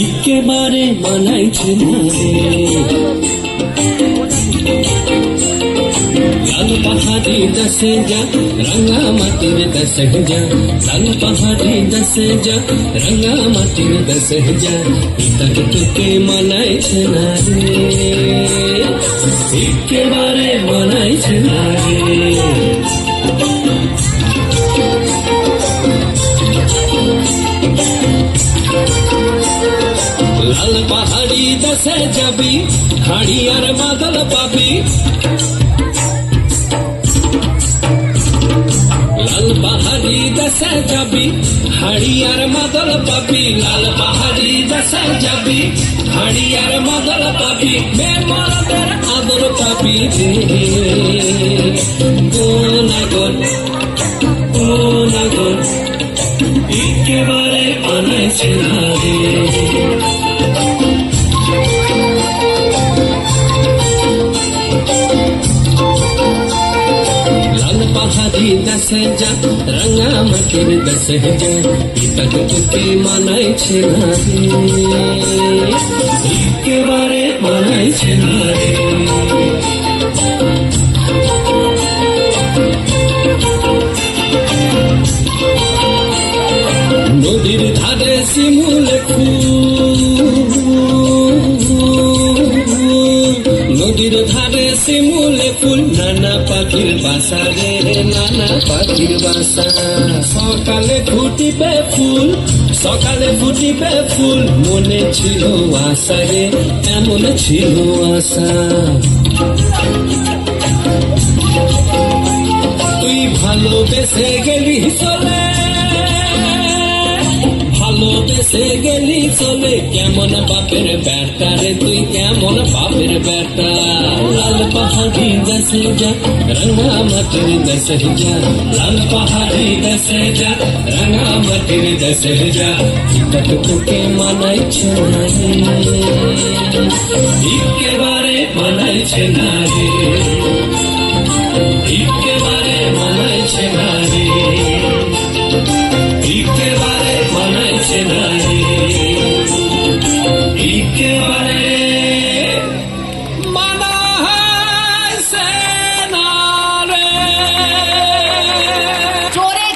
একেবারে মানাইছে না লাল পাহাড়ি দশে যা রঙ্গা মাটির দশে যা লাল পাহাড়ি দশে যা রঙ্গা মাটির দশে যা মানাইছে লাল পাহাড়ি দশে যাবি হাড়ি আর বাদল পাবি। লাল পাহাড়ি দশে যাবি হাড়ি আর মাদল পাবি। লাল পাহাড়ি দশে যাবি হাড়ি আর মাদল পাবি। বেমারদের আদর পাবি। রে পাহাড়ি রঙা মাটির দশে মানাইছে মানাইছে নদীর ধারে শিমুল নদীর ধারে শিমুল ফুল নানা পাখির বাসা রে, নানা পাখির বাসা। সকালে ফুটিবে ফুল, সকালে ফুটিবে ফুল, মনে ছিল আশা রে, এমন ছিল আশা। তুই ভালোবেসে গেলি চলে ভালোবেসে গেলি চলে। কেমন বাপের বেটা রে তুই, কেমন বাপের বেটা লাল পাহাড়ি দেশে যা, রঙা মাটির দেশে যা। লাল পাহাড়ি দেশে যা, রঙা মাটির দেশে যা। তক তোকে মানাইছে না রে একেবারে মানাইছে না রে